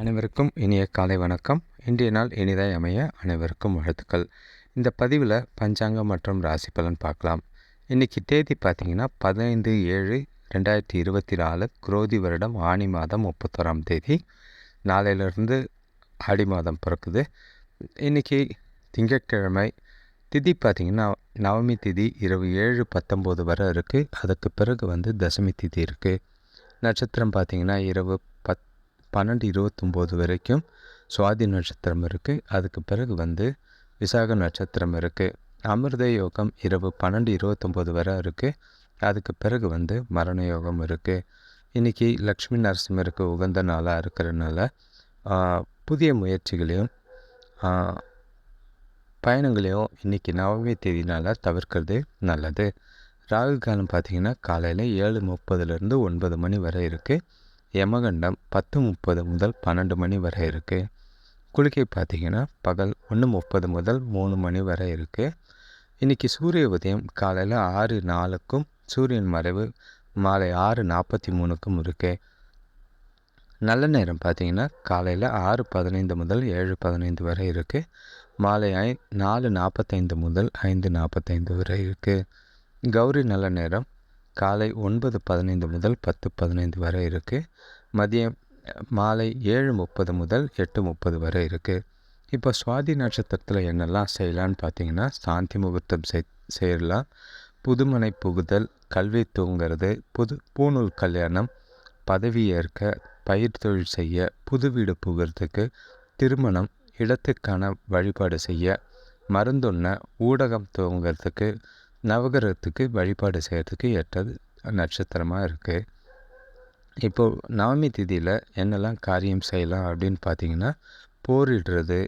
அனைவருக்கும் இனிய காலை வணக்கம். இன்றைய நாள் இனிதாய் அமைய அனைவருக்கும் வாழ்த்துக்கள். இந்த பதிவில் பஞ்சாங்கம் மற்றும் ராசி பலன் பார்க்கலாம். இன்றைக்கி தேதி பார்த்திங்கன்னா பதினைந்து ஏழு ரெண்டாயிரத்தி இருபத்தி நாலு குரோதி வருடம் ஆணி மாதம் முப்பத்தோராம் தேதி. நாளையிலிருந்து ஆடி மாதம் பிறக்குது. இன்றைக்கி திங்கட்கிழமை திதி பார்த்திங்கன்னா நவமி திதி இரவு ஏழு பத்தொம்போது வரை இருக்குது அதுக்கு பிறகு வந்து தசமி திதி இருக்குது நட்சத்திரம் பார்த்திங்கன்னா இரவு பன்னெண்டு இருபத்தொம்போது வரைக்கும் சுவாதி நட்சத்திரம் இருக்குது அதுக்கு பிறகு வந்து விசாக நட்சத்திரம் இருக்குது அமிர்த யோகம் இரவு பன்னெண்டு இருபத்தொம்போது வரை இருக்குது அதுக்கு பிறகு வந்து மரண யோகம் இருக்குது இன்றைக்கி லக்ஷ்மி நரசிம்மருக்கு உகந்த நாளாக இருக்கிறனால புதிய முயற்சிகளையும் பயணங்களையும் இன்றைக்கி நவமி தேதினால் தவிர்க்கிறது நல்லது. ராகு காலம் பார்த்திங்கன்னா காலையில் ஏழு முப்பதுலேருந்து ஒன்பது மணி வரை இருக்குது யமகண்டம் பத்து முப்பது முதல் பன்னெண்டு மணி வரை இருக்குது குளிக்கை பார்த்திங்கன்னா பகல் ஒன்று முப்பது முதல் மூணு மணி வரை இருக்குது இன்றைக்கி சூரிய உதயம் காலையில் ஆறு நாலுக்கும் சூரியன் மறைவு மாலை ஆறு நாற்பத்தி மூணுக்கும் இருக்குது நல்ல நேரம் பார்த்திங்கன்னா காலையில் ஆறு பதினைந்து முதல் ஏழு பதினைந்து வரை இருக்குது மாலை ஐ நாலு நாற்பத்தைந்து முதல் ஐந்து நாற்பத்தைந்து வரை இருக்குது கௌரி நல்ல நேரம். காலை ஒன்பது பதினைந்து முதல் பத்து பதினைந்து வரை இருக்குது மதியம் மாலை ஏழு முப்பது முதல் எட்டு முப்பது வரை இருக்குது இப்போ சுவாதி நட்சத்திரத்தில் என்னெல்லாம் செய்யலான்னு பார்த்தீங்கன்னா சாந்தி முகூர்த்தம் செய் செய்யலாம். புதுமனை புகுதல் கல்வி தூங்கிறது புது பூநூல் கல்யாணம் பதவி ஏற்க பயிர் தொழில் செய்ய புது வீடு புகிறதுக்கு திருமணம் இடத்துக்கான வழிபாடு செய்ய மருந்துண்ண ஊடகம் துவங்கிறதுக்கு நவகிரகத்துக்கு வழிபாடு செய்கிறதுக்கு ஏற்றது நட்சத்திரமாக இருக்குது இப்போது நவமி திதியில் என்னெல்லாம் காரியம் செய்யலாம் அப்படின்னு பார்த்தீங்கன்னா போரிடுறது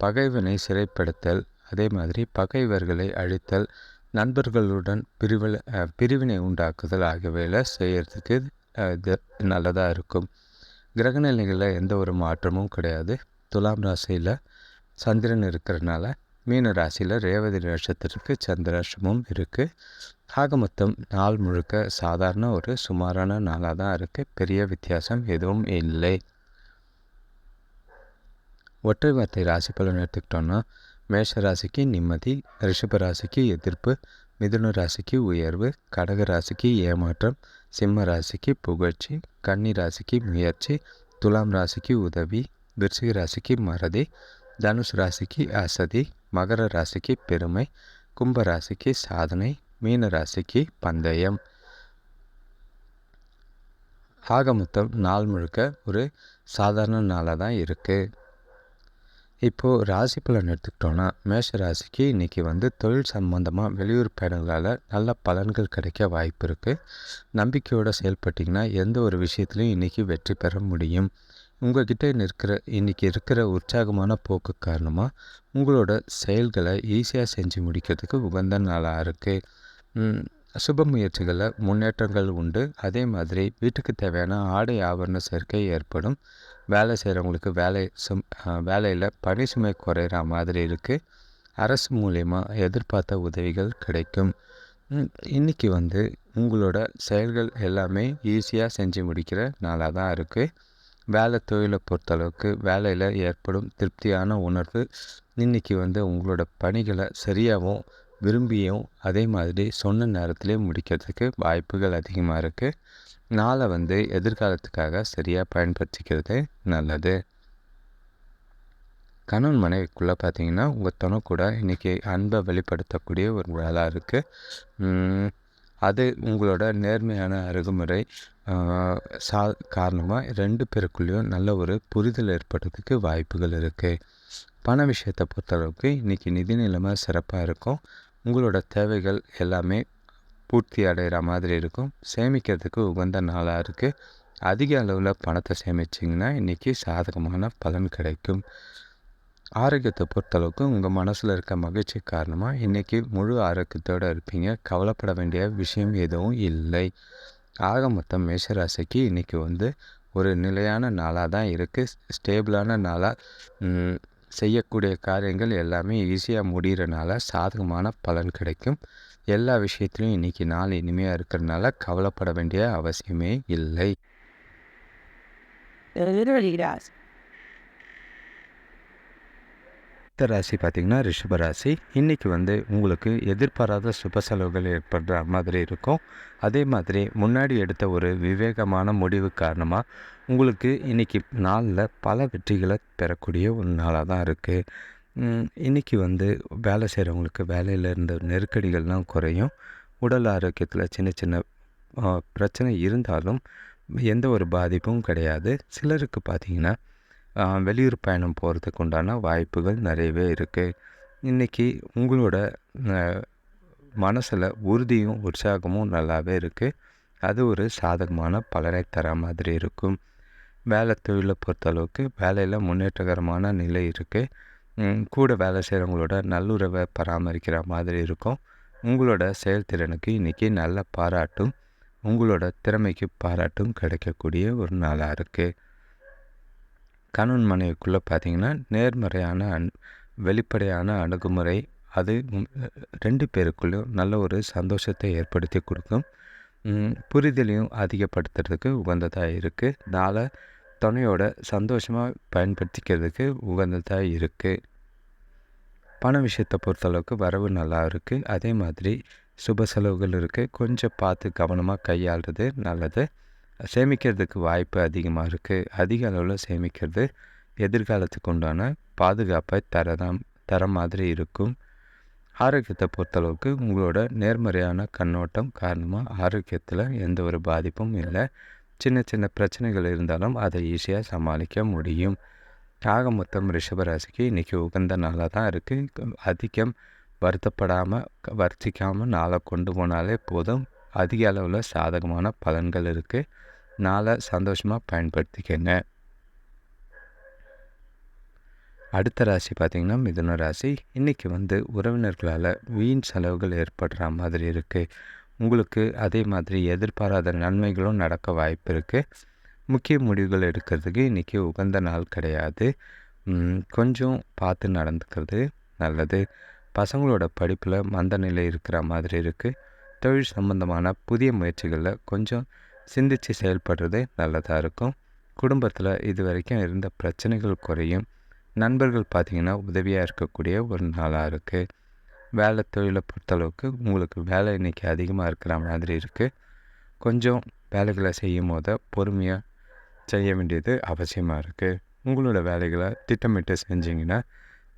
பகைவனை சிறைப்படுத்தல் அதே மாதிரி பகைவர்களை அழித்தல் நண்பர்களுடன் பிரிவில் பிரிவினை உண்டாக்குதல் ஆகியவையில் செய்கிறதுக்கு இது நல்லதாக இருக்கும். கிரகநிலைகளில் எந்த ஒரு மாற்றமும் கிடையாது. துலாம் ராசியில் சந்திரன் இருக்கிறனால மீன ராசியில் ரேவதி நட்சத்திரத்துக்கு சந்திராஷ்டமும் இருக்குது ஆக மொத்தம் நாள் முழுக்க சாதாரண ஒரு சுமாரான நாளாக தான் இருக்குது பெரிய வித்தியாசம் எதுவும் இல்லை. ஒற்றை வார்த்தை ராசி பலன் எடுத்துக்கிட்டோன்னா மேஷ ராசிக்கு நிம்மதி ரிஷப ராசிக்கு எதிர்ப்பு மிதுன ராசிக்கு உயர்வு கடக ராசிக்கு ஏமாற்றம் சிம்ம ராசிக்கு புகழ்ச்சி கன்னி ராசிக்கு முயற்சி துலாம் ராசிக்கு உதவி விருச்சிக ராசிக்கு மறதி தனுஷ் ராசிக்கு அசதி மகர ராசிக்கு பெருமை கும்ப ராசிக்கு சாதனை மீன ராசிக்கு பந்தயம். ஆக மொத்தம் நாள் முழுக்க ஒரு சாதாரண நாளாக தான் இருக்குது இப்போது ராசி பலன் எடுத்துக்கிட்டோன்னா மேஷ ராசிக்கு இன்றைக்கி வந்து தொழில் சம்பந்தமாக வெளியூர் பயணங்களால் நல்ல பலன்கள் கிடைக்க வாய்ப்பு இருக்குது நம்பிக்கையோடு செயல்பட்டிங்கன்னா எந்த ஒரு விஷயத்துலையும் இன்றைக்கி வெற்றி பெற முடியும். உங்கள்கிட்ட இருக்கிற இன்றைக்கி இருக்கிற உற்சாகமான போக்கு காரணமாக உங்களோட செயல்களை ஈஸியாக செஞ்சு முடிக்கிறதுக்கு உகந்த நாளாக இருக்குது சுப முயற்சிகளில் முன்னேற்றங்கள் உண்டு. அதே மாதிரி வீட்டுக்கு தேவையான ஆடை ஆபரண சேர்க்கை ஏற்படும். வேலை செய்கிறவங்களுக்கு வேலை சும் வேலையில் பணி சுமை குறையிற மாதிரி இருக்குது அரசு மூலயமா எதிர்பார்த்த உதவிகள் கிடைக்கும். இன்றைக்கி வந்து உங்களோட செயல்கள் எல்லாமே ஈஸியாக செஞ்சு முடிக்கிற நாளாக தான் இருக்குது வேலை தொழிலை பொறுத்தளவுக்கு வேலையில் ஏற்படும் திருப்தியான உணர்வு இன்றைக்கி வந்து உங்களோட பணிகளை சரியாகவும் விரும்பியும் அதே மாதிரி சொன்ன நேரத்திலே முடிக்கிறதுக்கு வாய்ப்புகள் அதிகமாக இருக்குது நாளை வந்து எதிர்காலத்துக்காக சரியாக பயன்படுத்திக்கிறது நல்லது. கணவன் மனைவிக்குள்ளே பார்த்தீங்கன்னா உங்கள் துணை கூட இன்றைக்கி அன்பை வெளிப்படுத்தக்கூடிய ஒரு வேலை இருக்குது அது உங்களோட நேர்மையான அணுகுமுறை சா காரணமாக ரெண்டு பேருக்குள்ளேயும் நல்ல ஒரு புரிதல் ஏற்படுறதுக்கு வாய்ப்புகள் இருக்குது பண விஷயத்தை பொறுத்தளவுக்கு இன்றைக்கி நிதி நிலைமை சிறப்பாக இருக்கும். உங்களோட தேவைகள் எல்லாமே பூர்த்தி அடைகிற மாதிரி இருக்கும். சேமிக்கிறதுக்கு உகந்த நாளாக இருக்குது அதிக அளவில் பணத்தை சேமிச்சிங்கன்னா இன்றைக்கி சாதகமான பலன் கிடைக்கும். ஆரோக்கியத்தை பொறுத்தளவுக்கு உங்கள் மனசில் இருக்க மகிழ்ச்சி காரணமாக இன்றைக்கி முழு ஆரோக்கியத்தோடு இருப்பீங்க. கவலைப்பட வேண்டிய விஷயம் எதுவும் இல்லை. ஆக மொத்தம் மேஷராசிக்கு இன்றைக்கி வந்து ஒரு நிலையான நாளாக தான் இருக்குது ஸ்டேபிளான நாளாக செய்யக்கூடிய காரியங்கள் எல்லாமே ஈஸியாக முடிகிறனால சாதகமான பலன் கிடைக்கும். எல்லா விஷயத்துலையும் இன்றைக்கி நாள் இனிமையாக இருக்கிறதுனால கவலைப்பட வேண்டிய அவசியமே இல்லை. அடுத்த ராசி பார்த்திங்கன்னா ரிஷப ராசி. இன்றைக்கி வந்து உங்களுக்கு எதிர்பாராத சுப செலவுகள் ஏற்படுற மாதிரி இருக்கும். அதே மாதிரி முன்னாடி எடுத்த ஒரு விவேகமான முடிவு காரணமாக உங்களுக்கு இன்றைக்கி நாளில் பல வெற்றிகளை பெறக்கூடிய ஒரு நாளாக தான் இருக்குது இன்றைக்கி வந்து வேலை செய்கிறவங்களுக்கு வேலையில் இருந்த நெருக்கடிகள்லாம் குறையும். உடல் ஆரோக்கியத்தில் சின்ன சின்ன பிரச்சனை இருந்தாலும் எந்த ஒரு பாதிப்பும் கிடையாது. சிலருக்கு பார்த்திங்கன்னா வெளியூர் பயணம் போகிறதுக்கு உண்டான வாய்ப்புகள் நிறையவே இருக்குது இன்றைக்கி உங்களோட மனசில் உறுதியும் உற்சாகமும் நல்லாவே இருக்குது அது ஒரு சாதகமான பலனை தர மாதிரி இருக்கும். வேலை தொழிலை பொறுத்தளவுக்கு வேலையில் முன்னேற்றகரமான நிலை இருக்குது கூட வேலை செய்கிறவங்களோட நல்லுறவை பராமரிக்கிற மாதிரி இருக்கும். உங்களோட செயல்திறனுக்கு இன்றைக்கி நல்ல பாராட்டும். உங்களோட திறமைக்கு பாராட்டும் கிடைக்கக்கூடிய ஒரு நாளாக இருக்குது கணவன் மனைவிக்குள்ளே பார்த்திங்கன்னா நேர்மறையான அன் வெளிப்படையான அணுகுமுறை அது ரெண்டு பேருக்குள்ளேயும் நல்ல ஒரு சந்தோஷத்தை ஏற்படுத்தி கொடுக்கும். புரிதலையும் அதிகப்படுத்துறதுக்கு உகந்ததாக இருக்குது நாளை துணையோட சந்தோஷமாக பயன்படுத்திக்கிறதுக்கு உகந்ததாக இருக்குது பண விஷயத்தை பொறுத்தளவுக்கு வரவு நல்லா இருக்குது அதே மாதிரி சுப செலவுகள் இருக்குது கொஞ்சம் பார்த்து கவனமாக கையாளுறது நல்லது. சேமிக்கிறதுக்கு வாய்ப்பு அதிகமாக இருக்குது அதிக அளவில் சேமிக்கிறது எதிர்காலத்துக்கு உண்டான பாதுகாப்பை தரதான் தர மாதிரி இருக்கும். ஆரோக்கியத்தை பொறுத்தளவுக்கு உங்களோட நேர்மறையான கண்ணோட்டம் காரணமாக ஆரோக்கியத்தில் எந்த ஒரு பாதிப்பும் இல்லை. சின்ன சின்ன பிரச்சனைகள் இருந்தாலும் அதை ஈஸியாக சமாளிக்க முடியும். ஆக மொத்தம் ரிஷபராசிக்கு இன்றைக்கி உகந்த நாளாக தான் இருக்குது அதிகம் வருத்தப்படாமல் வர்த்திக்காமல் நாளை கொண்டு போனாலே போதும். அதிக அளவில் சாதகமான பலன்கள் இருக்குது நாளை சந்தோஷமாக பயன்படுத்திக்கங்க. அடுத்த ராசி பார்த்திங்கன்னா மிதுன ராசி. இன்றைக்கி வந்து உறவினர்களால் வீண் செலவுகள் ஏற்படுற மாதிரி இருக்குது உங்களுக்கு அதே மாதிரி எதிர்பாராத நன்மைகளும் நடக்க வாய்ப்பு இருக்குது முக்கிய முடிவுகள் எடுக்கிறதுக்கு இன்றைக்கி உகந்த நாள் கிடையாது. கொஞ்சம் பார்த்து நடந்துக்கிறது நல்லது. பசங்களோட படிப்பில் மந்த நிலை இருக்கிற மாதிரி இருக்குது தொழில் சம்மந்தமான புதிய முயற்சிகளில் கொஞ்சம் சிந்தித்து செயல்படுறது நல்லதாக இருக்கும். குடும்பத்தில் இது வரைக்கும் இருந்த பிரச்சனைகள் குறையும். நண்பர்கள் பார்த்திங்கன்னா உதவியாக இருக்கக்கூடிய ஒரு நாளாக இருக்குது வேலை தொழிலை பொறுத்தளவுக்கு உங்களுக்கு வேலை இன்றைக்கி அதிகமாக இருக்கிற மாதிரி இருக்குது கொஞ்சம் வேலைகளை செய்யும் போது பொறுமையாக செய்ய வேண்டியது அவசியமாக இருக்குது உங்களோட வேலைகளை திட்டமிட்டு செஞ்சிங்கன்னா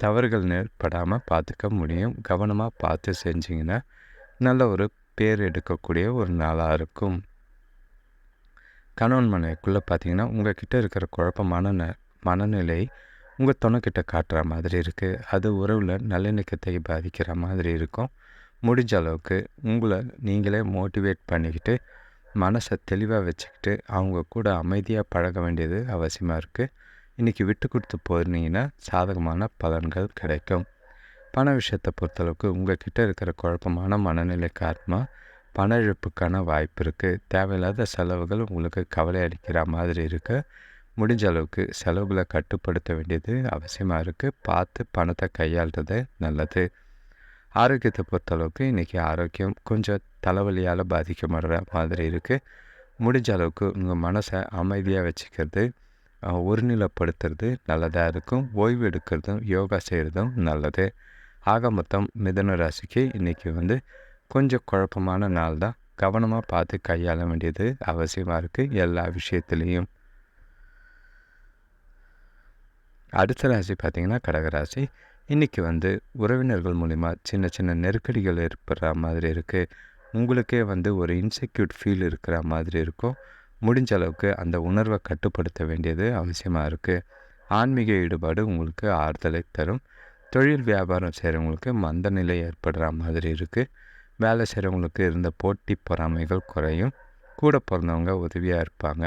தவறுகள் ஏற்படாமல் பார்த்துக்க முடியும். கவனமாக பார்த்து செஞ்சிங்கன்னா நல்ல ஒரு பேர் எடுக்கக்கூடிய ஒரு நாளாக இருக்கும். கணவன் மனைக்குள்ளே பார்த்தீங்கன்னா உங்கள் கிட்டே இருக்கிற குழப்பமான ந மனநிலை உங்கள் துணைக்கிட்ட காட்டுற மாதிரி இருக்குது அது உறவில் நல்லிணக்கத்தை பாதிக்கிற மாதிரி இருக்கும். முடிஞ்ச அளவுக்கு உங்களை நீங்களே மோட்டிவேட் பண்ணிக்கிட்டு மனசை தெளிவாக வச்சுக்கிட்டு அவங்க கூட அமைதியாக பழக வேண்டியது அவசியமாக இருக்குது இன்றைக்கி விட்டு கொடுத்து போயிருந்தீங்கன்னா சாதகமான பலன்கள் கிடைக்கும். பண விஷயத்தை பொறுத்தளவுக்கு உங்கள் கிட்டே இருக்கிற குழப்பமான மனநிலை காரணமாக பண இழப்புக்கான வாய்ப்பு இருக்குது தேவையில்லாத செலவுகள் உங்களுக்கு கவலை அளிக்கிற மாதிரி இருக்குது முடிஞ்ச அளவுக்கு செலவுகளை கட்டுப்படுத்த வேண்டியது அவசியமாக இருக்குது பார்த்து பணத்தை கையாளுறது நல்லது. ஆரோக்கியத்தை பொறுத்தளவுக்கு இன்றைக்கி ஆரோக்கியம் கொஞ்சம் தலைவலியால் பாதிக்கப்படுற மாதிரி இருக்குது முடிஞ்ச அளவுக்கு உங்கள் மனசை அமைதியாக வச்சுக்கிறது ஒருநிலைப்படுத்துறது நல்லதாக இருக்கும். ஓய்வு எடுக்கிறதும் யோகா செய்கிறதும் நல்லது. ஆக மொத்தம் மிதன ராசிக்கு இன்றைக்கி வந்து கொஞ்சம் குழப்பமான நாள் தான் கவனமாக பார்த்து கையாள வேண்டியது அவசியமாக இருக்குது எல்லா விஷயத்துலேயும். அடுத்த ராசி பார்த்திங்கன்னா கடகராசி. இன்றைக்கி வந்து உறவினர்கள் மூலிமா சின்ன சின்ன நெருக்கடிகள் ஏற்படுற மாதிரி இருக்குது உங்களுக்கே வந்து ஒரு இன்செக்யூட் ஃபீல் இருக்கிற மாதிரி இருக்கும். முடிஞ்ச அளவுக்கு அந்த உணர்வை கட்டுப்படுத்த வேண்டியது அவசியமாக இருக்குது ஆன்மீக ஈடுபாடு உங்களுக்கு ஆறுதலை தரும். தொழில் வியாபாரம் செய்கிறவங்களுக்கு மந்த நிலை ஏற்படுற மாதிரி இருக்குது வேலை செய்கிறவங்களுக்கு இருந்த போட்டி பொறாமைகள் குறையும். கூட பிறந்தவங்க உதவியாக இருப்பாங்க.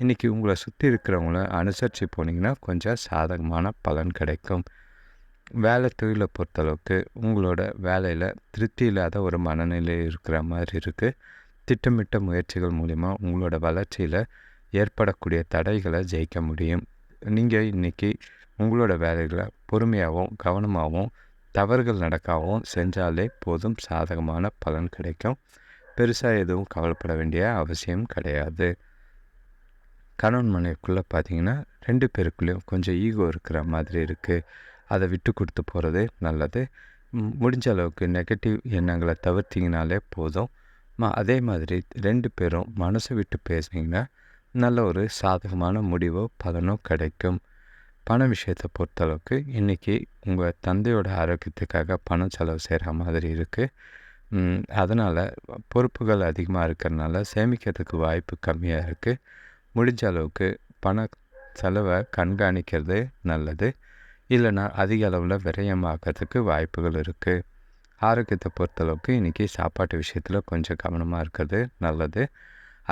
இன்றைக்கி உங்களை சுற்றி இருக்கிறவங்கள அனுசரித்து போனீங்கன்னா கொஞ்சம் சாதகமான பலன் கிடைக்கும். வேலை தொழிலை பொறுத்தளவுக்கு உங்களோட வேலையில் திருப்தி இல்லாத ஒரு மனநிலை இருக்கிற மாதிரி இருக்குது திட்டமிட்ட முயற்சிகள் மூலிமா உங்களோட வளர்ச்சியில் ஏற்படக்கூடிய தடைகளை ஜெயிக்க முடியும். நீங்கள் இன்றைக்கி உங்களோட வேலைகளை பொறுமையாகவும் கவனமாகவும் தவறுகள் நடக்காமல் செஞ்சாலே போதும் சாதகமான பலன் கிடைக்கும். பெருசாக எதுவும் கவலைப்பட வேண்டிய அவசியம் கிடையாது. கணவன் மனைவிக்குள்ளே பார்த்தீங்கன்னா ரெண்டு பேருக்குள்ளேயும் கொஞ்சம் ஈகோ இருக்கிற மாதிரி இருக்குது அதை விட்டு கொடுத்து போகிறது நல்லது. முடிஞ்ச அளவுக்கு நெகட்டிவ் எண்ணங்களை தவிர்த்திங்கனாலே போதும். அதே மாதிரி ரெண்டு பேரும் மனசை விட்டு பேசுனீங்கன்னா நல்ல ஒரு சாதகமான முடிவோ பலனோ கிடைக்கும். பண விஷயத்தை பொறுத்தளவுக்கு இன்றைக்கி உங்கள் தந்தையோட ஆரோக்கியத்துக்காக பணம் செலவு செய்கிற மாதிரி இருக்குது அதனால் பொறுப்புகள் அதிகமாக இருக்கிறதுனால சேமிக்கிறதுக்கு வாய்ப்பு கம்மியாக இருக்குது முடிஞ்ச அளவுக்கு பண செலவை கண்காணிக்கிறது நல்லது. இல்லைன்னா அதிக அளவில் விரயமாக்கிறதுக்கு வாய்ப்புகள் இருக்குது ஆரோக்கியத்தை பொறுத்தளவுக்கு இன்றைக்கி சாப்பாட்டு விஷயத்தில் கொஞ்சம் கவனமாக இருக்கிறது நல்லது.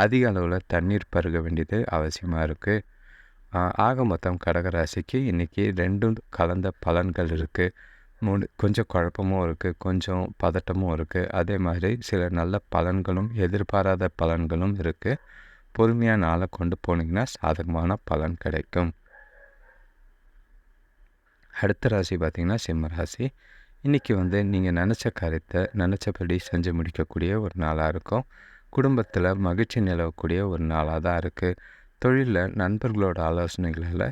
அதிக அளவில் தண்ணீர் பருக வேண்டியது அவசியமாக இருக்குது ஆக மொத்தம் கடகராசிக்கு இன்றைக்கி ரெண்டும் கலந்த பலன்கள் இருக்குது மூணு கொஞ்சம் குழப்பமும் இருக்குது கொஞ்சம் பதட்டமும் இருக்குது அதே மாதிரி சில நல்ல பலன்களும் எதிர்பாராத பலன்களும் இருக்குது பொறுமையாக நாளை கொண்டு போனீங்கன்னா சாதகமான பலன் கிடைக்கும். அடுத்த ராசி பார்த்திங்கன்னா சிம்ம ராசி. இன்றைக்கி வந்து நீங்கள் நினச்ச காரியத்தை நினச்சபடி செஞ்சு முடிக்கக்கூடிய ஒரு நாளாக இருக்கும். குடும்பத்தில் மகிழ்ச்சி நிலவக்கூடிய ஒரு நாளாக தான் இருக்குது தொழிலில் நண்பர்களோட ஆலோசனைகளால்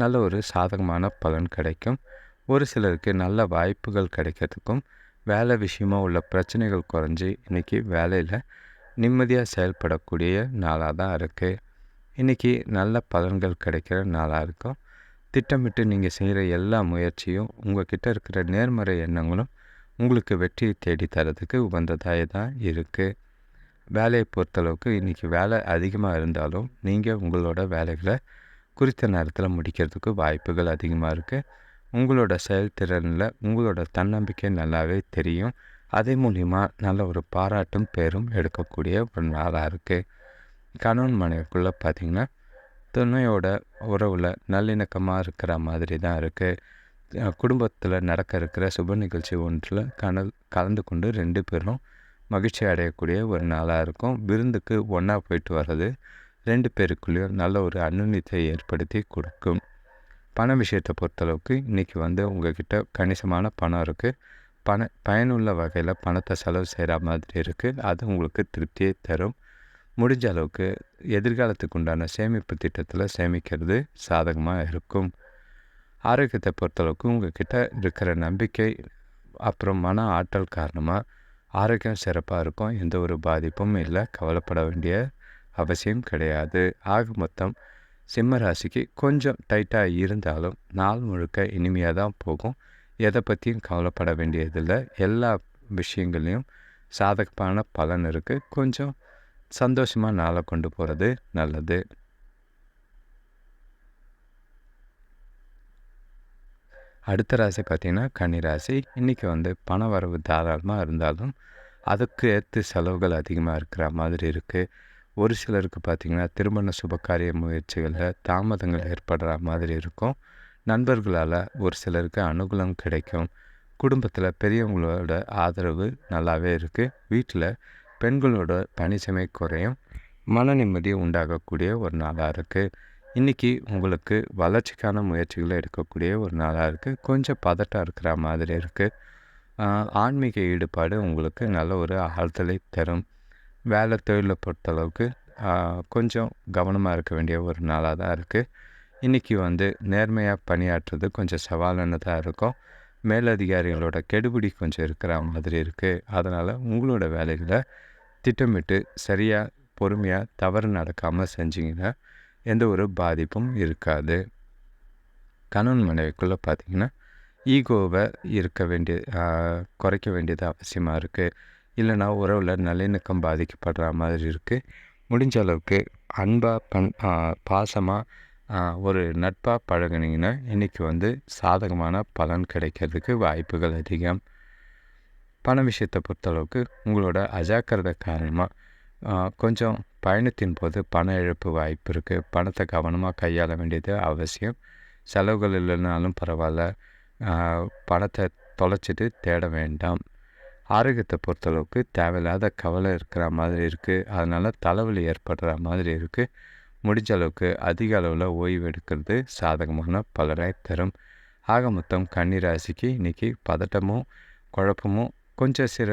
நல்ல ஒரு சாதகமான பலன் கிடைக்கும். ஒரு சிலருக்கு நல்ல வாய்ப்புகள் கிடைக்கிறதுக்கும் வேலை விஷயமாக உள்ள பிரச்சனைகள் குறைஞ்சி இன்றைக்கி வேலையில் நிம்மதியாக செயல்படக்கூடிய நாளாக தான் இருக்குது இன்றைக்கி நல்ல பலன்கள் கிடைக்கிற நாளாக இருக்கும். திட்டமிட்டு நீங்கள் செய்கிற எல்லா முயற்சியும் உங்கள் கிட்டே இருக்கிற நேர்மறை எண்ணங்களும் உங்களுக்கு வெற்றியை தேடி தரதுக்கு உகந்ததாக தான் இருக்குது வேலையை பொறுத்தளவுக்கு இன்றைக்கி வேலை அதிகமாக இருந்தாலும் நீங்கள் உங்களோட வேலைகளை குறித்த நேரத்தில் முடிக்கிறதுக்கு வாய்ப்புகள் அதிகமாக இருக்குது உங்களோட செயல்திறனில் உங்களோட தன்னம்பிக்கை நல்லாவே தெரியும். அதே மூலிமா நல்ல ஒரு பாராட்டும் பேரும் எடுக்கக்கூடிய ஒரு நாளாக இருக்குது கணவன் மனைவிக்குள்ளே பார்த்திங்கன்னா துணையோட உறவில் நல்லிணக்கமாக இருக்கிற மாதிரி தான் இருக்குது குடும்பத்தில் நடக்க இருக்கிற சுப நிகழ்ச்சி ஒன்றில் கனல் கலந்து கொண்டு ரெண்டு பேரும் மகிழ்ச்சி அடையக்கூடிய ஒரு நாளாக இருக்கும். விருந்துக்கு ஒன்றா போயிட்டு வர்றது ரெண்டு பேருக்குள்ளேயும் நல்ல ஒரு அனுநித்தை ஏற்படுத்தி கொடுக்கும். பண விஷயத்தை பொறுத்தளவுக்கு இன்றைக்கி வந்து உங்கள்கிட்ட கணிசமான பணம் இருக்குது பண பயனுள்ள வகையில் பணத்தை செலவு செய்கிற மாதிரி இருக்குது அது உங்களுக்கு திருப்தியை தரும். முடிஞ்ச அளவுக்கு எதிர்காலத்துக்கு உண்டான சேமிப்பு திட்டத்தில் சேமிக்கிறது சாதகமாக இருக்கும். ஆரோக்கியத்தை பொறுத்தளவுக்கு உங்கள்கிட்ட இருக்கிற நம்பிக்கை அப்புறம் மன ஆற்றல் காரணமாக ஆரோக்கியம் சிறப்பாக இருக்கும். எந்த ஒரு பாதிப்பும் இல்லை. கவலைப்பட வேண்டிய அவசியம் கிடையாது. ஆக மொத்தம் சிம்ம ராசிக்கு கொஞ்சம் டைட்டாக இருந்தாலும் நாள் முழுக்க இனிமையாக தான் போகும். எதை பற்றியும் கவலைப்பட வேண்டியதில்லை. எல்லா விஷயங்களையும் சாதகமான பலன் இருக்குது கொஞ்சம் சந்தோஷமாக நாளை கொண்டு போகிறது நல்லது. அடுத்த ராசி பார்த்திங்கன்னா கன்னி ராசி. இன்றைக்கி வந்து பண வரவு தாராளமாக இருந்தாலும் அதுக்கு ஏற்று செலவுகள் அதிகமாக இருக்கிற மாதிரி இருக்குது ஒரு சிலருக்கு பார்த்திங்கன்னா திருமண சுபகாரிய முயற்சிகளில் தாமதங்கள் ஏற்படுற மாதிரி இருக்கும். நண்பர்களால் ஒரு சிலருக்கு அனுகூலம் கிடைக்கும். குடும்பத்தில் பெரியவங்களோட ஆதரவு நல்லாவே இருக்குது வீட்டில் பெண்களோட பணிசுமை குறையும். மன நிம்மதியை உண்டாகக்கூடிய ஒரு நாளாக இருக்குது இன்றைக்கி உங்களுக்கு வளர்ச்சிக்கான முயற்சிகளை எடுக்கக்கூடிய ஒரு நாளாக இருக்குது கொஞ்சம் பதட்டம் இருக்கிற மாதிரி இருக்குது ஆன்மீக ஈடுபாடு உங்களுக்கு நல்ல ஒரு ஆழ்த்தலை தரும். வேலை தொழிலை பொறுத்தளவுக்கு கொஞ்சம் கவனமாக இருக்க வேண்டிய ஒரு நாளாக தான் இருக்குது இன்றைக்கி வந்து நேர்மையாக பணியாற்றுறது கொஞ்சம் சவாலானதாக இருக்கும். மேலதிகாரிகளோட கெடுபிடி கொஞ்சம் இருக்கிற மாதிரி இருக்குது அதனால் உங்களோட வேலைகளை திட்டமிட்டு சரியாக பொறுமையாக தவறு நடக்காமல் செஞ்சிங்கன்னா எந்த ஒரு பாதிப்பும் இருக்காது. கணவன் மனைவிக்குள்ளே பார்த்திங்கன்னா ஈகோவை இருக்க வேண்டிய குறைக்க வேண்டியது அவசியமாக இருக்குது இல்லைனா உறவில் நல்லிணக்கம் பாதிக்கப்படுற மாதிரி இருக்குது முடிஞ்ச அளவுக்கு அன்பாக பண் பாசமாக ஒரு நட்பாக பழகினீங்கன்னா இன்றைக்கி வந்து சாதகமான பலன் கிடைக்கிறதுக்கு வாய்ப்புகள் அதிகம். பண விஷயத்தை பொறுத்தளவுக்கு உங்களோட அஜாக்கிரதை காரணமாக கொஞ்சம் பயணத்தின் போது பண இழப்பு வாய்ப்பு இருக்குது பணத்தை கவனமாக கையாள வேண்டியது அவசியம். செலவுகள் இல்லைனாலும் பரவாயில்ல. பணத்தை தொலைச்சிட்டு தேட வேண்டாம். ஆரோக்கியத்தை பொறுத்தளவுக்கு தேவையில்லாத கவலை இருக்கிற மாதிரி இருக்குது அதனால் தலைவலி ஏற்படுற மாதிரி இருக்குது முடிஞ்ச அளவுக்கு அதிக அளவில் ஓய்வு எடுக்கிறது சாதகமான பலரை தரும். ஆக மொத்தம் கன்னிராசிக்கு இன்றைக்கி பதட்டமும் குழப்பமும் கொஞ்சம் சில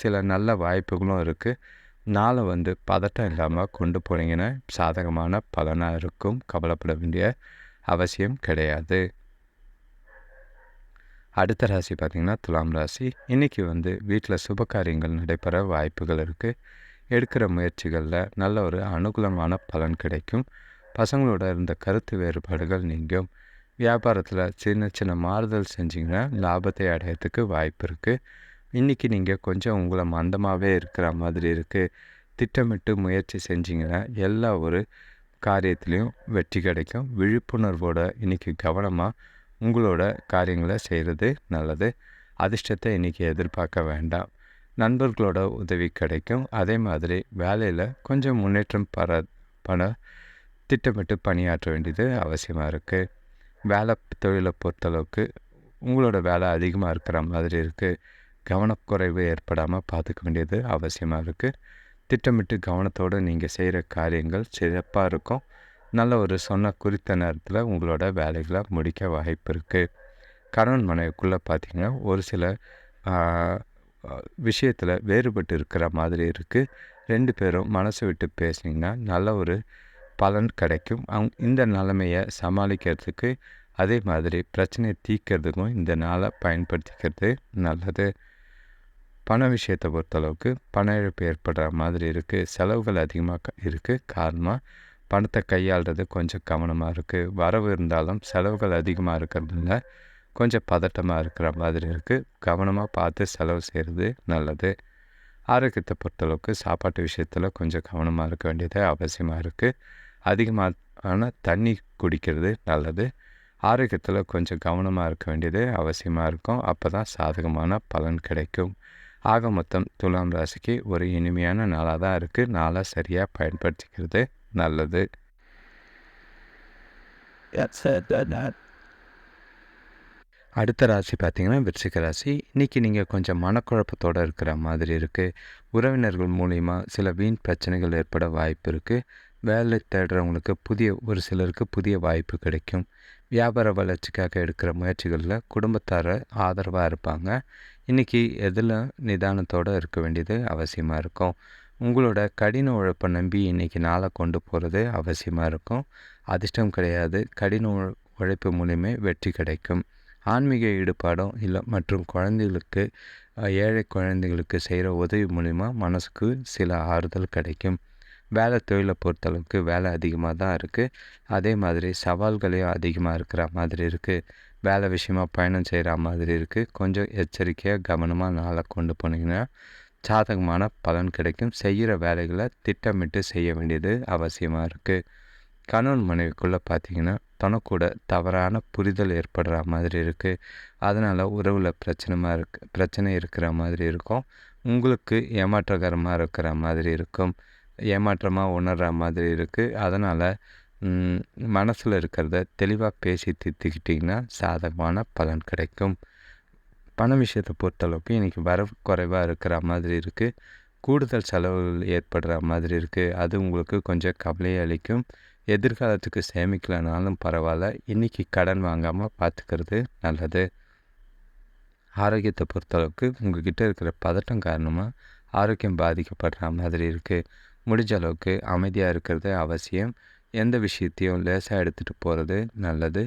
சில நல்ல வாய்ப்புகளும் இருக்குது நாளை வந்து பதட்டம் இல்லாமல் கொண்டு போனீங்கன்னா சாதகமான பலனாக இருக்கும். கவலைப்பட வேண்டிய அவசியம் கிடையாது. அடுத்த ராசி பார்த்திங்கன்னா துலாம் ராசி. இன்றைக்கி வந்து வீட்டில் சுப காரியங்கள் நடைபெற வாய்ப்புகள் இருக்குது எடுக்கிற முயற்சிகளில் நல்ல ஒரு அனுகூலமான பலன் கிடைக்கும். பசங்களோட இருந்த கருத்து வேறுபாடுகள் நீங்கும். வியாபாரத்தில் சின்ன சின்ன மாறுதல் செஞ்சிங்கன்னா லாபத்தை அடையிறதுக்கு வாய்ப்பு இருக்குது இன்றைக்கி நீங்கள் கொஞ்சம் உங்களை மந்தமாகவே இருக்கிற மாதிரி இருக்குது திட்டமிட்டு முயற்சி செஞ்சிங்கன்னா எல்லா ஒரு காரியத்துலேயும் வெற்றி கிடைக்கும். விழிப்புணர்வோட இன்றைக்கி கவனமாக உங்களோட காரியங்களை செய்கிறது நல்லது. அதிர்ஷ்டத்தை இன்றைக்கி எதிர்பார்க்க வேண்டாம். நண்பர்களோட உதவி கிடைக்கும். அதே மாதிரி வேலையில் கொஞ்சம் முன்னேற்றம் பர பண திட்டமிட்டு பணியாற்ற வேண்டியது அவசியமாக இருக்குது வேலை தொழிலை பொறுத்தளவுக்கு உங்களோட வேலை அதிகமாக இருக்கிற மாதிரி இருக்குது கவனக்குறைவு ஏற்படாமல் பார்த்துக்க வேண்டியது அவசியமாக இருக்குது திட்டமிட்டு கவனத்தோடு நீங்கள் செய்கிற காரியங்கள் சிறப்பாக இருக்கும். நல்ல ஒரு சொன்ன குறித்த நேரத்தில் உங்களோட வேலைகளை முடிக்க வாய்ப்பு இருக்குது கணவன் மனைவிக்குள்ளே பார்த்திங்கன்னா ஒரு சில விஷயத்தில் வேறுபட்டு இருக்கிற மாதிரி இருக்குது ரெண்டு பேரும் மனசு விட்டு பேசினீங்கன்னா நல்ல ஒரு பலன் கிடைக்கும். அவங்க இந்த நிலைமையை சமாளிக்கிறதுக்கு அதே மாதிரி பிரச்சனையை தீர்க்கிறதுக்கும் இந்த நாளை பயன்படுத்திக்கிறது நல்லது. பண விஷயத்தை பொறுத்தளவுக்கு பண இழப்பு ஏற்படுற மாதிரி இருக்குது செலவுகள் அதிகமாக இருக்குது காரணமாக பணத்தை கையாளுறது கொஞ்சம் கவனமாக இருக்குது வரவு இருந்தாலும் செலவுகள் அதிகமாக இருக்கிறதுனால கொஞ்சம் பதட்டமாக இருக்கிற மாதிரி இருக்குது கவனமாக பார்த்து செலவு செய்கிறது நல்லது. ஆரோக்கியத்தை பொறுத்தளவுக்கு சாப்பாட்டு விஷயத்தில் கொஞ்சம் கவனமாக இருக்க வேண்டியது அவசியமாக இருக்குது அதிகமான தண்ணி குடிக்கிறது நல்லது. ஆரோக்கியத்தில் கொஞ்சம் கவனமாக இருக்க வேண்டியது அவசியமாக இருக்கும். அப்போ தான் சாதகமான பலன் கிடைக்கும். ஆக மொத்தம் துலாம் ராசிக்கு ஒரு இனிமையான நாளாக தான் இருக்குது நாளாக சரியாக பயன்படுத்திக்கிறது நல்லது. அடுத்த ராசி பார்த்திங்கன்னா விருச்சிக ராசி. இன்றைக்கி நீங்கள் கொஞ்சம் மனக்குழப்பத்தோடு இருக்கிற மாதிரி இருக்குது உறவினர்கள் மூலிமா சில வீண் பிரச்சனைகள் ஏற்பட வாய்ப்பு இருக்குது வேலை தேடுறவங்களுக்கு புதிய ஒரு சிலருக்கு புதிய வாய்ப்பு கிடைக்கும். வியாபார வளர்ச்சிக்காக எடுக்கிற முயற்சிகளில் குடும்பத்தார ஆதரவாக இருப்பாங்க. இன்றைக்கி எதில் நிதானத்தோடு இருக்க வேண்டியது அவசியமாக இருக்கும்? உங்களோட கடின உழைப்பை நம்பி இன்றைக்கி நாளை கொண்டு போகிறது அவசியமாக இருக்கும்? அதிர்ஷ்டம் கிடையாது. கடின உழைப்பு மூலியமே வெற்றி கிடைக்கும். ஆன்மீக ஈடுபாடும் இல்லை மற்றும் குழந்தைகளுக்கு ஏழை குழந்தைகளுக்கு செய்கிற உதவி மூலிமா மனசுக்கு சில ஆறுதல் கிடைக்கும். வேலை தொழிலை பொறுத்தளவுக்கு வேலை அதிகமாக தான் இருக்குது அதே மாதிரி சவால்களையும் அதிகமாக இருக்கிற மாதிரி இருக்குது வேலை விஷயமா பயணம் செய்கிற மாதிரி இருக்குது கொஞ்சம் எச்சரிக்கையாக கவனமாக நாளை கொண்டு போனீங்கன்னா சாதகமான பலன் கிடைக்கும். செய்கிற வேலைகளை திட்டமிட்டு செய்ய வேண்டியது அவசியமாக இருக்குது கணவன் மனைவிக்குள்ளே பார்த்தீங்கன்னா தனக்கூட தவறான புரிதல் ஏற்படுற மாதிரி இருக்குது அதனால் உறவில் பிரச்சனைமாக இருக்கு பிரச்சனை இருக்கிற மாதிரி இருக்கும். உங்களுக்கு ஏமாற்றகரமாக இருக்கிற மாதிரி இருக்கும். ஏமாற்றமாக உணர்கிற மாதிரி இருக்குது அதனால் மனசில் இருக்கிறத தெளிவாக பேசி தீர்த்துக்கிட்டிங்கன்னா சாதகமான பலன் கிடைக்கும். பண விஷயத்தை பொறுத்தளவுக்கு இன்றைக்கி வரவு குறைவாக இருக்கிற மாதிரி இருக்குது கூடுதல் செலவுகள் ஏற்படுற மாதிரி இருக்குது அது உங்களுக்கு கொஞ்சம் கவலையை அளிக்கும். எதிர்காலத்துக்கு சேமிக்கலனாலும் பரவாயில்ல. இன்றைக்கி கடன் வாங்காமல் பார்த்துக்கிறது நல்லது. ஆரோக்கியத்தை பொறுத்தளவுக்கு உங்கள்கிட்ட இருக்கிற பதட்டம் காரணமாக ஆரோக்கியம் பாதிக்கப்படுற மாதிரி இருக்குது முடிஞ்ச அளவுக்கு அமைதியாக இருக்கிறது அவசியம். எந்த விஷயத்தையும் லேசாக எடுத்துகிட்டு போகிறது நல்லது.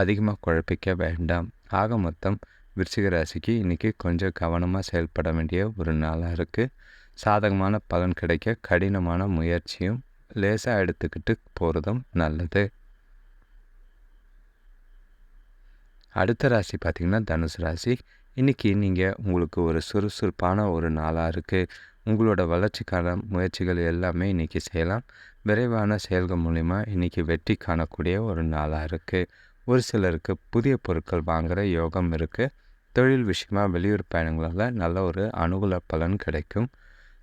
அதிகமாக குழப்பிக்க வேண்டாம். ஆக மொத்தம் விருச்சிக ராசிக்கு இன்றைக்கி கொஞ்சம் கவனமாக செயல்பட வேண்டிய ஒரு நாளாக இருக்குது சாதகமான பலன் கிடைக்க கடினமான முயற்சியும் லேசாக எடுத்துக்கிட்டு போகிறதும் நல்லது. அடுத்த ராசி பார்த்திங்கன்னா தனுசு ராசி. இன்றைக்கி நீங்கள் உங்களுக்கு ஒரு சுறுசுறுப்பான ஒரு நாளாக இருக்குது உங்களோட வளர்ச்சிக்கான முயற்சிகள் எல்லாமே இன்றைக்கி செய்யலாம். விரைவான செயல்கள் மூலிமா இன்றைக்கி வெற்றி காணக்கூடிய ஒரு நாளாக இருக்குது ஒரு சிலருக்கு புதிய பொருட்கள் வாங்குகிற யோகம் இருக்குது தொழில் விஷயமாக வெளியூர் பயணங்களால் நல்ல ஒரு அனுகூல பலன் கிடைக்கும்.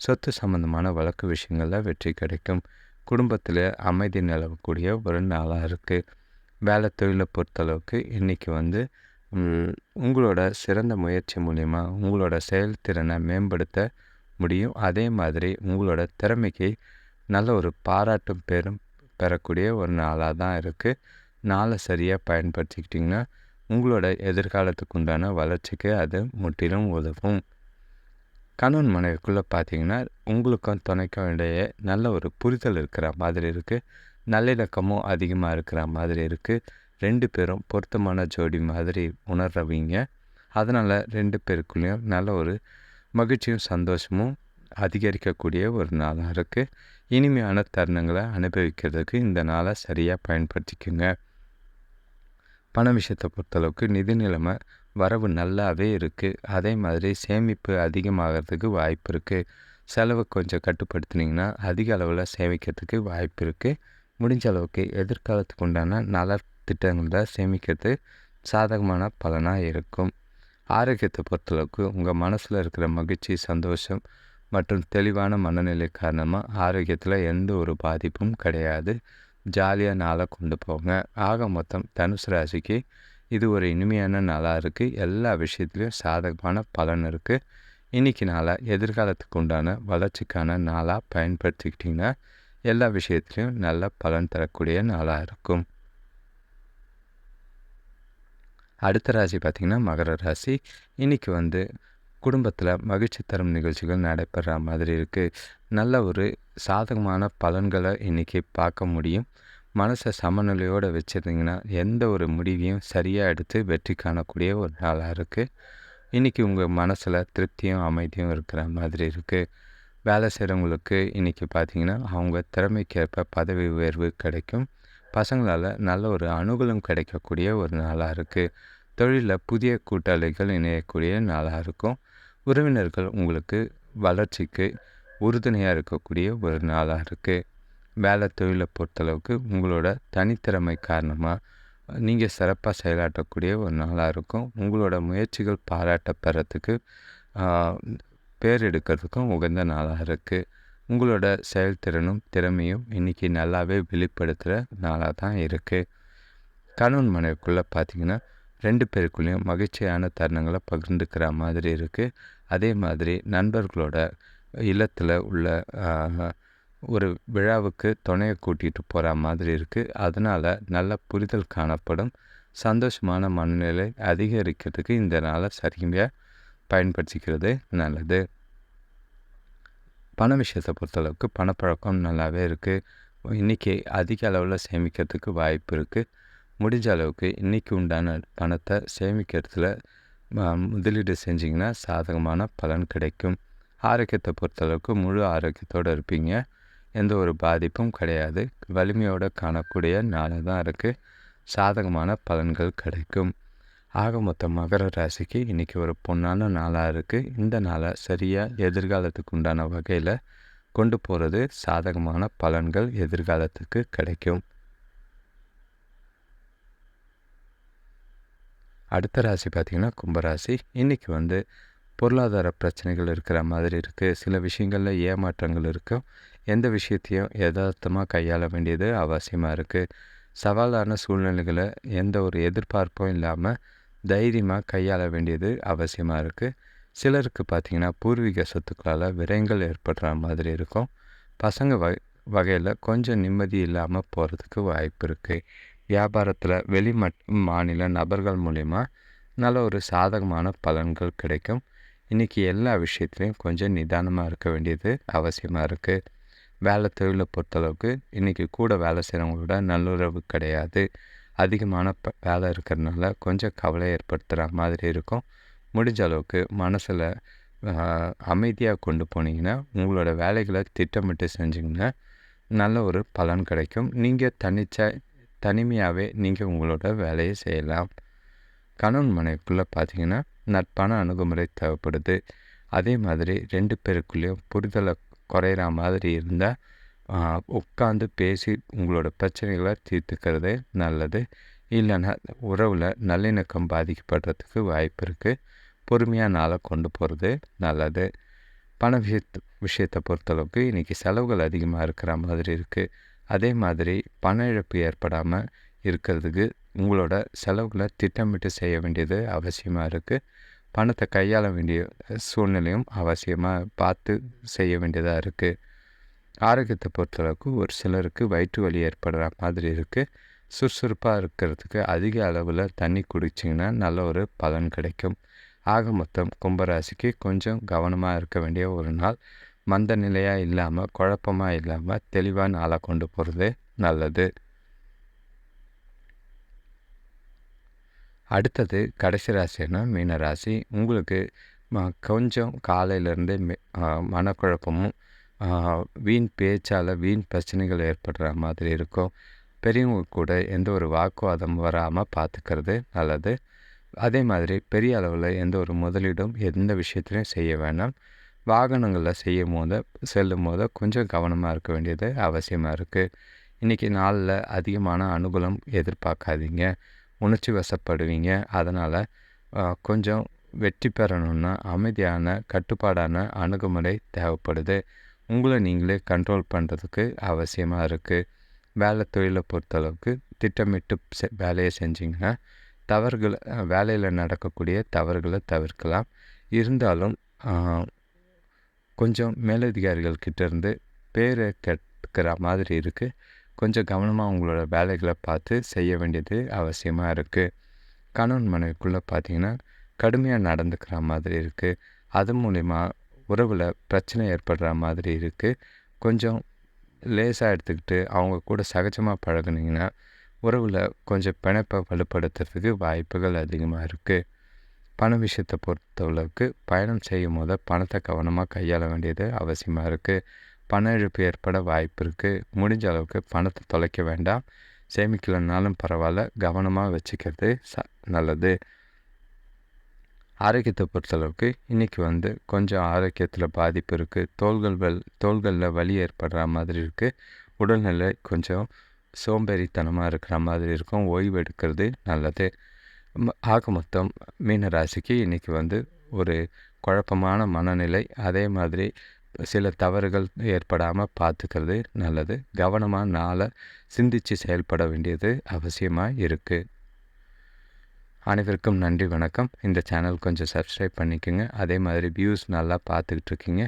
சொத்து சம்மந்தமான வழக்கு விஷயங்களில் வெற்றி கிடைக்கும். குடும்பத்தில் அமைதி நிலவக்கூடிய ஒரு நாளாக இருக்குது வேலை தொழிலை பொறுத்தளவுக்கு இன்றைக்கி வந்து உங்களோட சிறந்த முயற்சி மூலிமா உங்களோட செயல்திறனை மேம்படுத்த முடியும். அதே மாதிரி உங்களோட திறமைக்கு நல்ல ஒரு பாராட்டும் பெரும் பெறக்கூடிய ஒரு நாளாக தான் இருக்குது நாளை சரியாக பயன்படுத்திக்கிட்டிங்கன்னா உங்களோட எதிர்காலத்துக்கு உண்டான வளர்ச்சிக்கு அது முற்றிலும் உதவும். கணவன் மனைவிக்குள்ளே பார்த்தீங்கன்னா உங்களுக்கும் துணைக்கும் இடையே நல்ல ஒரு புரிதல் இருக்கிற மாதிரி இருக்குது நல்லிணக்கமும் அதிகமாக இருக்கிற மாதிரி இருக்குது ரெண்டு பேரும் பொருத்தமான ஜோடி மாதிரி உணர்றவங்க. அதனால் ரெண்டு பேருக்குள்ளேயும் நல்ல ஒரு மகிழ்ச்சியும் சந்தோஷமும் அதிகரிக்கக்கூடிய ஒரு நாளாக இருக்குது இனிமையான தருணங்களை அனுபவிக்கிறதுக்கு இந்த நாளை சரியாக பயன்படுத்திக்கோங்க. பண விஷயத்தை பொறுத்தளவுக்கு நிதி நிலைமை வரவு நல்லாவே இருக்குது அதே மாதிரி சேமிப்பு அதிகமாகிறதுக்கு வாய்ப்பு இருக்குது செலவு கொஞ்சம் கட்டுப்படுத்தினீங்கன்னா அதிக அளவில் சேமிக்கிறதுக்கு வாய்ப்பு இருக்குது முடிஞ்ச அளவுக்கு எதிர்காலத்துக்கு உண்டான நல திட்டங்களை சேமிக்கிறது சாதகமான பலனாக இருக்கும். ஆரோக்கியத்தை பொறுத்தளவுக்கு உங்கள் மனசில் இருக்கிற மகிழ்ச்சி சந்தோஷம் மற்றும் தெளிவான மனநிலை காரணமாக ஆரோக்கியத்தில் எந்த ஒரு பாதிப்பும் கிடையாது. ஜாலியாக நாளாக கொண்டு போங்க. ஆக மொத்தம் தனுசு ராசிக்கு இது ஒரு இனிமையான நாளாக இருக்குது எல்லா விஷயத்துலையும் சாதகமான பலன் இருக்குது இன்றைக்கி நாளாக எதிர்காலத்துக்கு உண்டான வளர்ச்சிக்கான நாளாக பயன்படுத்திக்கிட்டிங்கன்னா எல்லா விஷயத்துலையும் நல்ல பலன் தரக்கூடிய நாளாக இருக்கும். அடுத்த ராசி பார்த்திங்கன்னா மகர ராசி. இன்றைக்கி வந்து குடும்பத்தில் மகிழ்ச்சி தரும் நிகழ்ச்சிகள் நடைபெற மாதிரி இருக்குது நல்ல ஒரு சாதகமான பலன்களை இன்றைக்கி பார்க்க முடியும். மனசை சமநிலையோடு வச்சுருந்தீங்கன்னா எந்த ஒரு முடிவையும் சரியாக எடுத்து வெற்றி காணக்கூடிய ஒரு நாளாக இருக்குது இன்றைக்கி உங்கள் மனசில் திருப்தியும் அமைதியும் இருக்கிற மாதிரி இருக்குது வேலை செய்கிறவங்களுக்கு இன்றைக்கி பார்த்திங்கன்னா அவங்க திறமைக்கேற்ப பதவி உயர்வு கிடைக்கும். பசங்களால் நல்ல ஒரு அனுகூலம் கிடைக்கக்கூடிய ஒரு நாளாக இருக்குது தொழிலில் புதிய கூட்டாளிகள் இணையக்கூடிய நாளாக இருக்கும். உறவினர்கள் உங்களுக்கு வளர்ச்சிக்கு உறுதுணையாக இருக்கக்கூடிய ஒரு நாளாக இருக்குது வேலை தொழிலை பொறுத்தளவுக்கு உங்களோட தனித்திறமை காரணமாக நீங்கள் சிறப்பாக செயலாற்றக்கூடிய ஒரு நாளாக இருக்கும். உங்களோட முயற்சிகள் பாராட்ட பெறத்துக்கு பேர் எடுக்கிறதுக்கும் உகந்த நாளாக இருக்குது உங்களோட செயல்திறனும் திறமையும் இன்றைக்கி நல்லாவே வெளிப்படுத்துகிற நாளாக தான் இருக்குது கணவன் மனைவிக்குள்ளே பார்த்திங்கன்னா ரெண்டு பேருக்குள்ளேயும் மகிழ்ச்சியான தருணங்களை பகிர்ந்துக்கிற மாதிரி இருக்குது அதே மாதிரி நண்பர்களோட இல்லத்தில் உள்ள ஒரு விழாவுக்கு துணையை கூட்டிகிட்டு போகிற மாதிரி இருக்குது அதனால் நல்ல புரிதல் காணப்படும். சந்தோஷமான மனநிலை அதிகரிக்கிறதுக்கு இந்த நாளை சரியாக பயன்படுத்திக்கிறது நல்லது. பண விஷயத்தை பொறுத்தளவுக்கு பணப்பழக்கம் நல்லாவே இருக்குது இன்றைக்கி அதிக அளவில் சேமிக்கிறதுக்கு வாய்ப்பு இருக்குது முடிஞ்ச அளவுக்கு இன்றைக்கி உண்டான பணத்தை சேமிக்கிறதுல முதலீடு செஞ்சிங்கன்னா சாதகமான பலன் கிடைக்கும். ஆரோக்கியத்தை பொறுத்தளவுக்கு முழு ஆரோக்கியத்தோடு இருப்பீங்க. எந்த ஒரு பாதிப்பும் கிடையாது. வலிமையோடு காணக்கூடிய நாளாக தான் இருக்குது சாதகமான பலன்கள் கிடைக்கும். ஆக மொத்த மகர ராசிக்கு இன்றைக்கி ஒரு பொன்னான நாளாக இருக்குது இந்த நாளை சரியாக எதிர்காலத்துக்கு உண்டான வகையில் கொண்டு போகிறது சாதகமான பலன்கள் எதிர்காலத்துக்கு கிடைக்கும். அடுத்த ராசி பார்த்திங்கன்னா கும்பராசி. இன்றைக்கி வந்து பொருளாதார பிரச்சனைகள் இருக்கிற மாதிரி இருக்குது சில விஷயங்களில் ஏமாற்றங்கள் இருக்கும் எந்த விஷயத்தையும் யதார்த்தமாக கையாள வேண்டியது அவசியமாக இருக்குது சவாலான சூழ்நிலைகளை எந்த ஒரு எதிர்பார்ப்பும் இல்லாமல் தைரியமாக கையாள வேண்டியது அவசியமாக இருக்குது சிலருக்கு பார்த்திங்கன்னா பூர்வீக சொத்துக்களால் விரயங்கள் ஏற்படுற மாதிரி இருக்கும். பசங்க வ வகையில் கொஞ்சம் நிம்மதி இல்லாமல் போகிறதுக்கு வாய்ப்பு இருக்குது வியாபாரத்தில் வெளி மாநில நபர்கள் மூலிமா நல்ல ஒரு சாதகமான பலன்கள் கிடைக்கும். இன்றைக்கி எல்லா விஷயத்துலையும் கொஞ்சம் நிதானமாக இருக்க வேண்டியது அவசியமாக இருக்குது வேலை தொழிலை பொறுத்தளவுக்கு இன்றைக்கி கூட வேலை செய்கிறவங்களோட நல்லுறவு கிடையாது. அதிகமான ப வேலை இருக்கிறதுனால கொஞ்சம் கவலை ஏற்படுத்துகிற மாதிரி இருக்கும். முடிஞ்ச அளவுக்கு மனசில் அமைதியாக கொண்டு போனீங்கன்னா உங்களோட வேலைகளை திட்டமிட்டு செஞ்சிங்கன்னா நல்ல ஒரு பலன் கிடைக்கும். நீங்கள் தனிச்ச தனிமையாகவே நீங்கள் உங்களோட வேலையை செய்யலாம். கணவன் மனைவிக்குள்ளே பார்த்தீங்கன்னா நட்பான அணுகுமுறை தேவைப்படுது. அதே மாதிரி ரெண்டு பேருக்குள்ளேயும் புரிதலை குறையிற மாதிரி இருந்தால் உட்காந்து பேசி உங்களோட பிரச்சனைகளை தீர்த்துக்கிறது நல்லது. இல்லைன்னா உறவில் நல்லிணக்கம் பாதிக்கப்படுறதுக்கு வாய்ப்பு இருக்குது பொறுமையாக நாளை கொண்டு போகிறது நல்லது. பண விஷயத்து விஷயத்தை பொறுத்தளவுக்கு இன்றைக்கி செலவுகள் அதிகமாக இருக்கிற மாதிரி இருக்குது அதே மாதிரி பண இழப்பு ஏற்படாமல் இருக்கிறதுக்கு உங்களோட செலவுகளை திட்டமிட்டு செய்ய வேண்டியது அவசியமாக இருக்குது பணத்தை கையாள வேண்டிய சூழ்நிலையும் அவசியமாக பார்த்து செய்ய வேண்டியதாக இருக்குது ஆரோக்கியத்தை பொறுத்தளவுக்கு ஒரு சிலருக்கு வயிற்று வலி ஏற்படுற மாதிரி இருக்குது சுறுசுறுப்பாக இருக்கிறதுக்கு அதிக அளவில் தண்ணி குடிச்சிங்கன்னா நல்ல ஒரு பலன் கிடைக்கும். ஆக மொத்தம் கும்பராசிக்கு கொஞ்சம் கவனமாக இருக்க வேண்டிய ஒரு நாள். மந்த நிலையாக இல்லாமல் குழப்பமாக இல்லாமல் தெளிவான ஆளை கொண்டு போகிறது நல்லது. அடுத்தது கடைசி ராசினா மீன ராசி. உங்களுக்கு கொஞ்சம் காலையிலேருந்து மனக்குழப்பமும் வீண் பேச்சால் வீண் பிரச்சனைகள் ஏற்படுற மாதிரி இருக்கும். பெரியவங்க கூட எந்த ஒரு வாக்குவாதம் வராமல் பார்த்துக்கிறது நல்லது. அதே மாதிரி பெரிய அளவில் எந்த ஒரு முதலீடும் எந்த விஷயத்துலையும் செய்ய வேண்டாம் வாகனங்களில் செய்யும் போது செல்லும் போது கொஞ்சம் கவனமாக இருக்க வேண்டியது அவசியமாக இருக்குது இன்றைக்கி நாளில் அதிகமான அனுகூலம் எதிர்பார்க்காதீங்க. உணர்ச்சி வசப்படுவீங்க. அதனால் கொஞ்சம் வெற்றி பெறணுன்னா அமைதியான கட்டுப்பாடான அணுகுமுறை தேவைப்படுது. உங்களை நீங்களே கண்ட்ரோல் பண்ணுறதுக்கு அவசியமாக இருக்குது வேலை தொழிலை பொறுத்தளவுக்கு திட்டமிட்டு செ வேலையை செஞ்சிங்கன்னா தவறுகளை வேலையில் நடக்கக்கூடிய தவறுகளை தவிர்க்கலாம். இருந்தாலும் கொஞ்சம் மேலதிகாரிகள் கிட்டேருந்து பேரை கேட்கிற மாதிரி இருக்குது கொஞ்சம் கவனமாக உங்களோட வேலைகளை பார்த்து செய்ய வேண்டியது அவசியமாக இருக்குது கணவன் மனைவிக்குள்ளே பார்த்தீங்கன்னா கடுமையாக நடந்துக்கிற மாதிரி இருக்குது அது மூலிமா உறவில் பிரச்சனை ஏற்படுற மாதிரி இருக்குது கொஞ்சம் லேசாக எடுத்துக்கிட்டு அவங்க கூட சகஜமாக பழகுனீங்கன்னா உறவில் கொஞ்சம் பிணைப்பை வலுப்படுத்துறதுக்கு வாய்ப்புகள் அதிகமாக இருக்குது பண விஷயத்தை பொறுத்தளவுக்கு பயணம் செய்யும் போது பணத்தை கவனமாக கையாள வேண்டியது அவசியமாக இருக்குது பண இழப்பு ஏற்பட வாய்ப்பு இருக்குது முடிஞ்ச அளவுக்கு பணத்தை தொலைக்க வேண்டாம். சேமிக்கலைன்னாலும் பரவாயில்ல. கவனமாக வச்சுக்கிறது ச நல்லது. ஆரோக்கியத்தை பொறுத்தளவுக்கு இன்றைக்கி வந்து கொஞ்சம் ஆரோக்கியத்தில் பாதிப்பு இருக்குது தோள்கள் வல் தோள்களில் வலி ஏற்படுற மாதிரி இருக்குது உடல்நிலை கொஞ்சம் சோம்பேறித்தனமாக இருக்கிற மாதிரி இருக்கும். ஓய்வு எடுக்கிறது நல்லது. ஆக மொத்தம் மீனராசிக்கு இன்றைக்கி வந்து ஒரு குழப்பமான மனநிலை. அதே மாதிரி சில தவறுகள் ஏற்படாமல் பார்த்துக்கிறது நல்லது. கவனமாக நாளை சிந்தித்து செயல்பட வேண்டியது அவசியமாக இருக்குது அனைவருக்கும் நன்றி வணக்கம். இந்த சேனல் கொஞ்சம் சப்ஸ்கிரைப் பண்ணிக்கோங்க. அதே மாதிரி வியூஸ் நல்லா பார்த்துக்கிட்டு இருக்கீங்க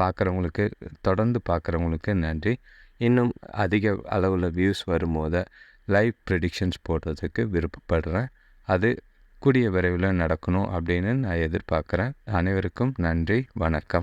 பார்க்குறவங்களுக்கு தொடர்ந்து பார்க்குறவங்களுக்கு நன்றி. இன்னும் அதிக அளவில் வியூஸ் வரும்போது லைவ் ப்ரெடிக்ஷன்ஸ் போடுறதுக்கு விருப்பப்படுறேன். அது கூடிய விரைவில் நடக்கணும் அப்படின்னு நான் எதிர்பார்க்குறேன். அனைவருக்கும் நன்றி வணக்கம்.